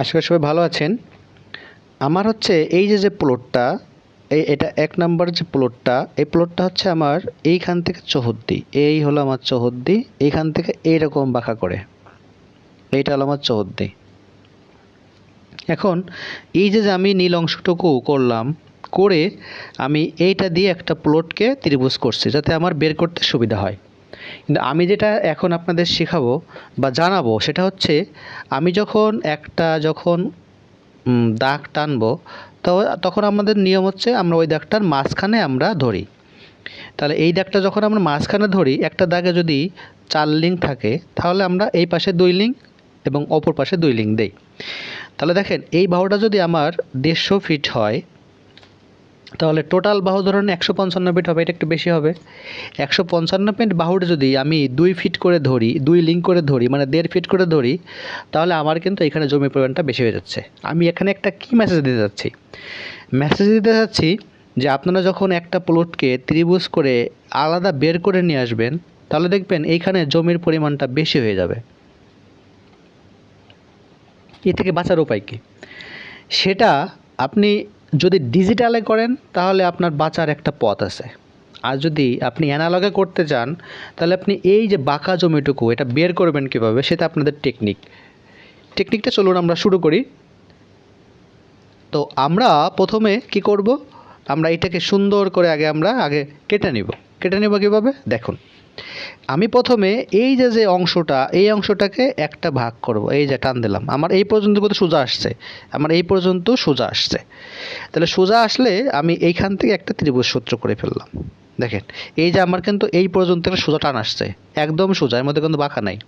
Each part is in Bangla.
আশা করি সবাই ভালো আছেন। আমার হচ্ছে এই যে যে প্লটটা এই এটা এক নাম্বার যে প্লটটা এই প্লটটা হচ্ছে আমার এইখান থেকে চৌহদ্দি। এই হলো আমার চৌহদ্দি, এইখান থেকে এইরকম বাঁকা করে। এইটা হলো আমার চৌহদ্দি। এখন এই যে যে আমি নীল অংশটুকু করলাম, করে আমি এইটা দিয়ে একটা প্লটকে ত্রিভুজ করছি, যাতে আমার বের করতে সুবিধা হয়। কিন্তু আমি যেটা এখন আপনাদের শেখাবো বা জানাব সেটা হচ্ছে, আমি যখন একটা যখন দাগ টানবো, তো তখন আমাদের নিয়ম হচ্ছে আমরা ওই দাগটার মাঝখানে আমরা ধরি। তাহলে এই দাগটা যখন আমরা মাঝখানে ধরি, একটা দাগে যদি চার লিঙ্ক থাকে, তাহলে আমরা এই পাশে দুই লিঙ্ক এবং অপর পাশে দুই লিঙ্ক দেই। তাহলে দেখেন, এই বাহুটা যদি আমার দেড়শো ফিট হয় তাহলে টোটাল বাহু ধরুন একশো পঞ্চান্ন ফিট হবে, এটা একটু বেশি হবে। একশো পঞ্চান্ন ফিট বাহুটা যদি আমি দুই ফিট করে ধরি, দুই লিঙ্ক করে ধরি মানে দেড় ফিট করে ধরি, তাহলে আমার কিন্তু এখানে জমির পরিমাণটা বেশি হয়ে যাচ্ছে। আমি এখানে একটা কী মেসেজ দিতে যাচ্ছি? মেসেজ দিতে যাচ্ছি যে আপনারা যখন একটা প্লটকে ত্রিভুজ করে আলাদা বের করে নিয়ে আসবেন, তাহলে দেখবেন এইখানে জমির পরিমাণটা বেশি হয়ে যাবে। এ থেকে বাঁচার উপায় কী? সেটা আপনি যদি ডিজিটালে করেন, তাহলে আপনার বাঁচার একটা পথ আছে। আর যদি আপনি অ্যানালগে করতে চান, তাহলে আপনি এই যে বাঁকা জমিটুকু, এটা বের করবেন কীভাবে, সেটা আপনাদের টেকনিক টেকনিকটা চলুন আমরা শুরু করি। তো আমরা প্রথমে কি করব? আমরা এটাকে সুন্দর করে আগে আমরা আগে কেটে নিব। কেটে নিব কীভাবে? দেখুন। আমি প্রথমে এই যে যে অংশটা, এই অংশটাকে একটা ভাগ করব। এই যে টান দিলাম। আমার এই পর্যন্ত কত সোজা আসছে। আমার এই পর্যন্ত সোজা আসছে। তাহলে সোজা আসলে আমি এইখান থেকে একটা ত্রিভুজ সূত্র করে ফেললাম। দেখেন, এই যে আমার কিন্তু এই পর্যন্ত একটা সোজা টান আসছে। একদম সোজা, এর মধ্যে কিন্তু বাঁকা নাই।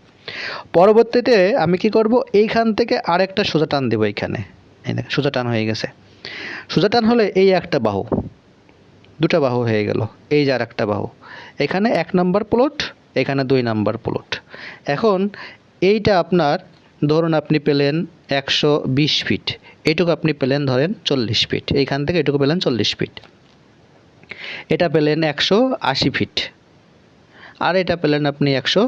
পরবর্তীতে আমি কি করব? এইখান থেকে আরেকটা সোজা টান দেবো এইখানে। এই সোজা টান হয়ে গেছে। সোজা টান হলে এই একটা বাহু। দুটো বাহু হয়ে গেল। এই যে আর একটা বাহু। এখানে এক নম্বর প্লট এখানে দুই নাম্বার প্লট এখন এইটা আপনার ধরুন আপনি পেলেন একশো বিশ ফিট এইটুকু আপনি পেলেন ধরেন চল্লিশ ফিট এইখান থেকে এটুকু পেলেন চল্লিশ ফিট এটা পেলেন একশো আশি ফিট আর এটা পেলেন আপনি একশো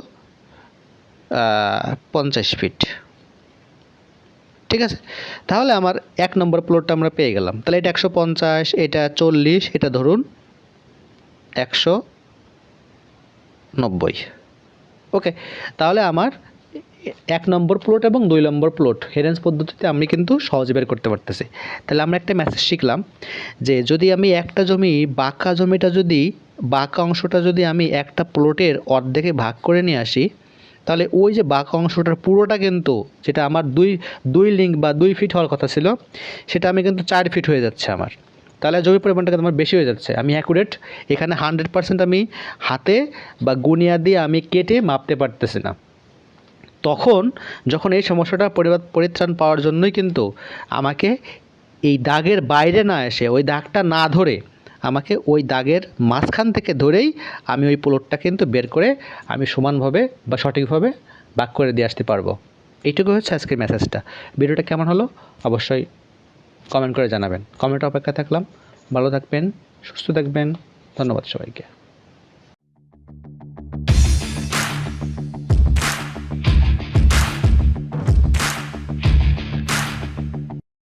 পঞ্চাশ ফিট ঠিক আছে? তাহলে আমার এক নম্বর প্লটটা আমরা পেয়ে গেলাম। তাহলে এটা একশো পঞ্চাশ, এটা চল্লিশ, এটা ধরুন একশো নব্বই। ওকে, তাহলে আমার এক নম্বর প্লট এবং দুই নম্বর প্লট হেরেন্স পদ্ধতিতে আমি কিন্তু সহজে বের করতে পারতেছি। তাহলে আমরা একটা মেসেজ শিখলাম যে যদি আমি একটা জমি, বাঁকা জমিটা যদি, বাঁকা অংশটা যদি আমি একটা প্লটের অর্ধেকে ভাগ করে নিয়ে আসি, তাহলে ওই যে বাঁকা অংশটার পুরোটা কিন্তু, যেটা আমার দুই দুই লিঙ্ক বা দুই ফিট হওয়ার কথা ছিল, সেটা আমি কিন্তু চার ফিট হয়ে যাচ্ছে আমার। তাহলে জমির পরিমাণটা আমার বেশি হয়ে যাচ্ছে। আমি অ্যাকুরেট এখানে হান্ড্রেড পার্সেন্ট আমি হাতে বা গুনিয়া দিয়ে আমি কেটে মাপতে পারতেছি না। তখন যখন এই সমস্যাটা পরিত্রাণ পাওয়ার জন্যই কিন্তু আমাকে এই দাগের বাইরে না এসে, ওই দাগটা না ধরে আমাকে ওই দাগের মাঝখান থেকে ধরেই আমি ওই প্লটটা কিন্তু বের করে আমি সমানভাবে বা সঠিকভাবে বাক করে দিয়ে আসতে পারব। এইটুকু হচ্ছে আজকের মেসেজটা ভিডিওটা কেমন হলো? অবশ্যই কমেন্ট করে জানাবেন। কমেন্ট অপেক্ষা থাকলাম। ভালো থাকবেন সুস্থ থাকবেন। ধন্যবাদ সবাইকে।